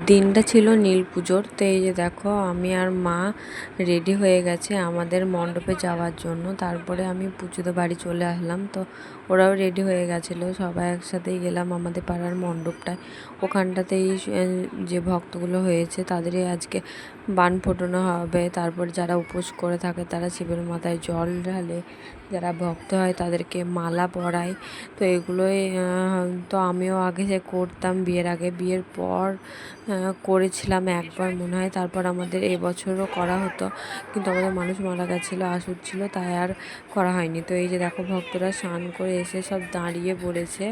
দিনটা ছিল নীল পুজোর, তো এই যে দেখো, আমি আর মা রেডি হয়ে গেছে আমাদের মণ্ডপে যাওয়ার জন্য। তারপরে আমি পুজোতে বাড়ি চলে আসলাম, তো ওরাও রেডি হয়ে গেছিল। সবাই একসাথেই গেলাম আমাদের পাড়ার মণ্ডপটায়। ওখানটাতেই যে ভক্তগুলো হয়েছে, তাদেরই আজকে বান ফোটানো হবে। তারপর যারা উপোস করে থাকে, তারা শিবের মাথায় জল ঢালে, যারা ভক্ত হয় তাদেরকে মালা পরায়। তো এগুলোই তো আমিও আগে যে করতাম বিয়ের আগে। বিয়ের পর করেছিলাম একবার মনে হয়, তারপর আমাদের এবছরও করা হতো। কিন্তু আমাদের মানুষ মারা গেছিল, আসুর ছিল, তাই আর করা হয়নি। তো এই যে দেখো, ভক্তরা স্নান করে এসে সব দাঁড়িয়ে পড়েছে।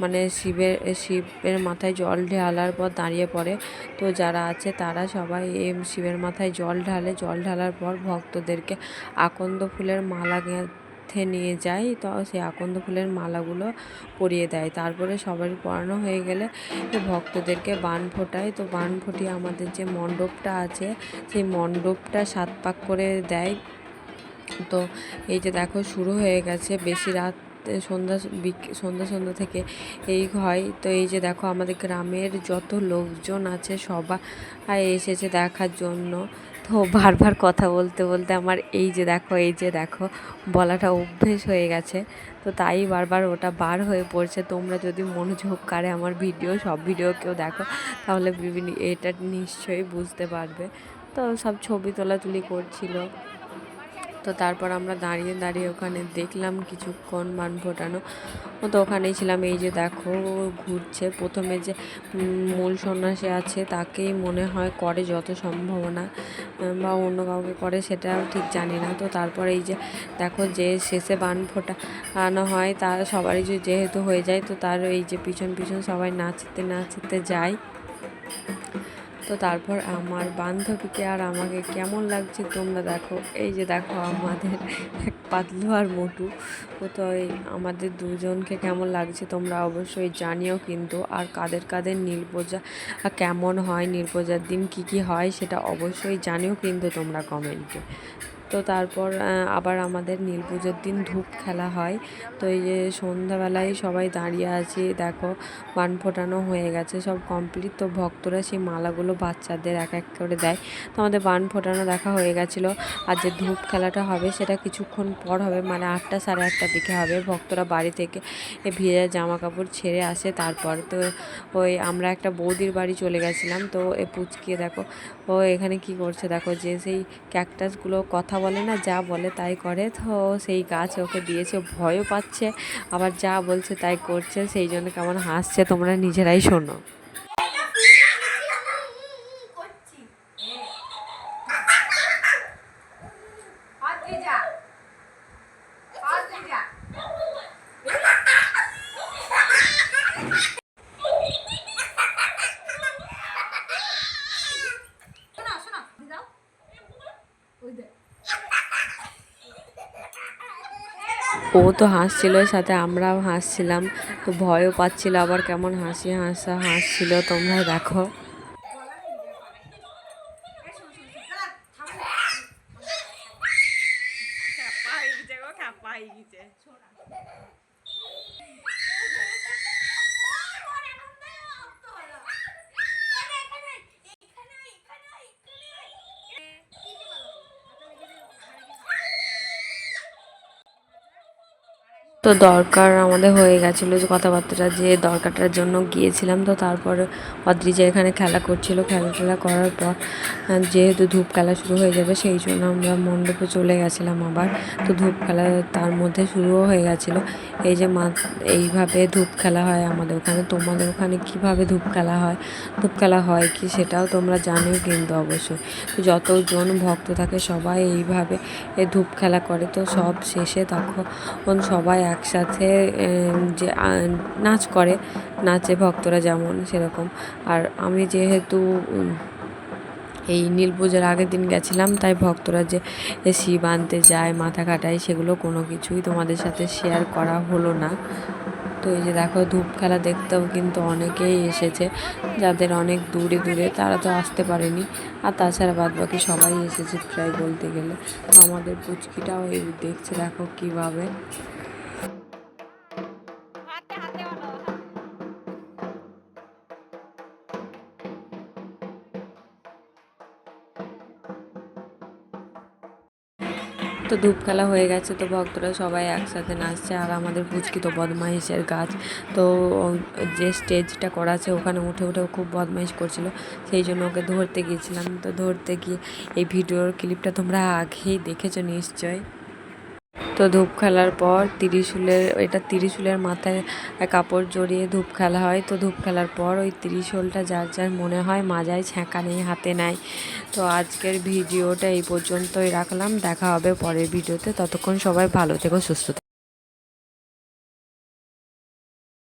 মানে শিবের শিবের মাথায় জল ঢালার পর দাঁড়িয়ে পড়ে। তো যারা আছে, তারা সবাই এই শিবের মাথায় জল ঢালে, জল ঢালার পর ভক্তদেরকে আকন্দ ফুলের মালা গেঁথে নিয়ে যায়। তো সেই আকন্দ ফুলের মালাগুলো পরিয়ে দেয়। তারপরে সবার পরানো হয়ে গেলে ভক্তদেরকে বান ফোটায়। তো বান ফুটিয়ে আমাদের যে মণ্ডপটা আছে, সেই মণ্ডপটা সাত পাক করে দেয়। তো এই যে দেখো, শুরু হয়ে গেছে। বেশি রাত সন্ধ্যা সন্ধ্যা সন্ধ্যা থেকে এই হয়। তো এই যে দেখো আমাদের গ্রামের যত লোকজন আছে সবাই এসেছে দেখার জন্য। তো বারবার কথা বলতে বলতে আমার এই যে দেখো, এই যে দেখো বলাটা অভ্যেস হয়ে গেছে। তো তাই বারবার ওটা বার হয়ে পড়ছে। তোমরা যদি মনোযোগ কারে আমার ভিডিও, সব ভিডিও কেউ দেখো, তাহলে বিভিন্ন এটা নিশ্চয়ই বুঝতে পারবে। তো সব ছবি তোলাতুলি করছিল। তো তারপর আমরা দাঁড়িয়ে দাঁড়িয়ে ওখানে দেখলাম কিছুক্ষণ বান ফোটানো। তো ওখানেই ছিলাম। এই যে দেখো, ঘুরছে। প্রথমে যে মূল সন্ন্যাসী আছে, তাকেই মনে হয় করে যত সম্ভাবনা বা অন্য কাউকে করে সেটাও ঠিক জানি না। তো তারপর এই যে, দেখো যে শেষে বান ফোটানো হয় তার সবারই যেহেতু হয়ে যায়, তো তার এই যে পিছন পিছন সবাই নাচতে নাচতে যায়। তো তারপর আমার বান্ধবীকে আর আমাকে কেমন লাগছে তোমরা দেখো। এই যে দেখো আমাদের এক পাতলু আর মোটু। তো আমাদের দুজনকে কেমন লাগছে তোমরা অবশ্যই জানিও কিন্তু। আর কাদের কাদের নীলপূজা কেমন হয় নীলপূজার দিন, কি কি হয় সেটা অবশ্যই জানিও কিন্তু তোমরা কমেন্টে। তো তারপর আবার আমাদের নীল পুজোর দিন ধূপ খেলা হয়। তো এই যে সন্ধ্যাবেলায় সবাই দাঁড়িয়ে আছি, দেখো বান ফোটানো হয়ে গেছে, সব কমপ্লিট তো ভক্তরা সেই মালাগুলো বাচ্চাদের এক এক করে দেয়। তো আমাদের বান ফোটানো দেখা হয়ে গেছিল। আর যে ধূপ খেলাটা হবে, সেটা কিছুক্ষণ পর হবে মানে আটটা সাড়ে আটটার দিকে হবে। ভক্তরা বাড়ি থেকে ভেজা জামা কাপড় ছেড়ে আসে। তারপর তো ওই আমরা একটা বৌদির বাড়ি চলে গেছিলাম। তো এ পুচকিয়ে দেখো, ও এখানে কি করছে? দেখো যে সেই ক্যাকটাসগুলো কথা বলে না, যা বলে তাই করে। তো সেই গাছ ওকে দিয়েছে ভয়ও পাচ্ছে। আবার যা বলছে তাই করছে, সেই জন্য কেমন হাসছে, তোমরা নিজেরাই শোনো করছি হাত দিয়ে যা হাত দিয়ে যা শোনো শোনো দিয়ে দাও ওই দে ও তো হাসছিল সাথে আমরাও হাসছিলাম। তো ভয়ও পাচ্ছিল, আবার কেমন হাসি হাসা হাসছিল, তোমরা দেখো। তো দরকার আমাদের হয়ে গেছিল যে কথাবার্তাটা, যে দরকারটার জন্য গিয়েছিলাম। তো তারপর অদ্রিজা এখানে খেলা করছিল, খেলা টেলা করার পর যেহেতু ধূপ খেলা শুরু হয়ে যাবে, সেই জন্য আমরা মণ্ডপে চলে গেছিলাম আবার। তো ধূপ খেলা তার মধ্যে শুরুও হয়ে গেছিল। এই যে মা, এইভাবে ধূপ খেলা হয় আমাদের ওখানে। তোমাদের ওখানে কীভাবে ধূপ খেলা হয়? ধূপ খেলা হয় কি সেটাও তোমরা জানো কিন্তু অবশ্যই। তো যতজন ভক্ত থাকে সবাই এইভাবে ধূপ খেলা করে। তো সব শেষে তখন সবাই একসাথে যে নাচ করে, নাচে ভক্তরা যেমন সেরকম। আর আমি যেহেতু এই নীল পুজোর আগের দিন গেছিলাম, তাই ভক্তরা যে শিব আনতে যায়, মাথা কাটায়, সেগুলো কোনো কিছুই তোমাদের সাথে শেয়ার করা হলো না। তো এই যে দেখো, ধূপ খেলা দেখতেও কিন্তু অনেকেই এসেছে। যাদের অনেক দূরে দূরে, তারা তো আসতে পারেনি। আর তাছাড়া বাদ বাকি সবাই এসেছে প্রায় বলতে গেলে। তো আমাদের পুচকিটাও এই দেখছে, দেখো কীভাবে। তো ধূপ খেলা হয়ে গেছে, তো ভক্তরা সবাই একসাথে নাচছে আর আমাদের পুচকি তো বদমাইশের গাছ। তো যে স্টেজটা করা আছে ওখানে উঠে উঠে খুব বদমাইশ করছিল। সেই জন্য ওকে ধরতে গিয়েছিলাম। তো ধরতে গিয়ে এই ভিডিওর ক্লিপটা তোমরা আগেই দেখেছ নিশ্চয় তো ধূপ খেলার পর তিরিশুলের, এটা তিরিশুলের মাথায় কাপড় জড়িয়ে ধূপ খেলা হয়। তো ধূপ খেলার পর ওই ত্রিশূলটা যার যার মনে হয় মাজায় ছ্যাঁকা নেই, হাতে নেয় তো আজকের ভিডিওটা এই পর্যন্তই রাখলাম। দেখা হবে পরের ভিডিওতে। ততক্ষণ সবাই ভালো থেকো, সুস্থ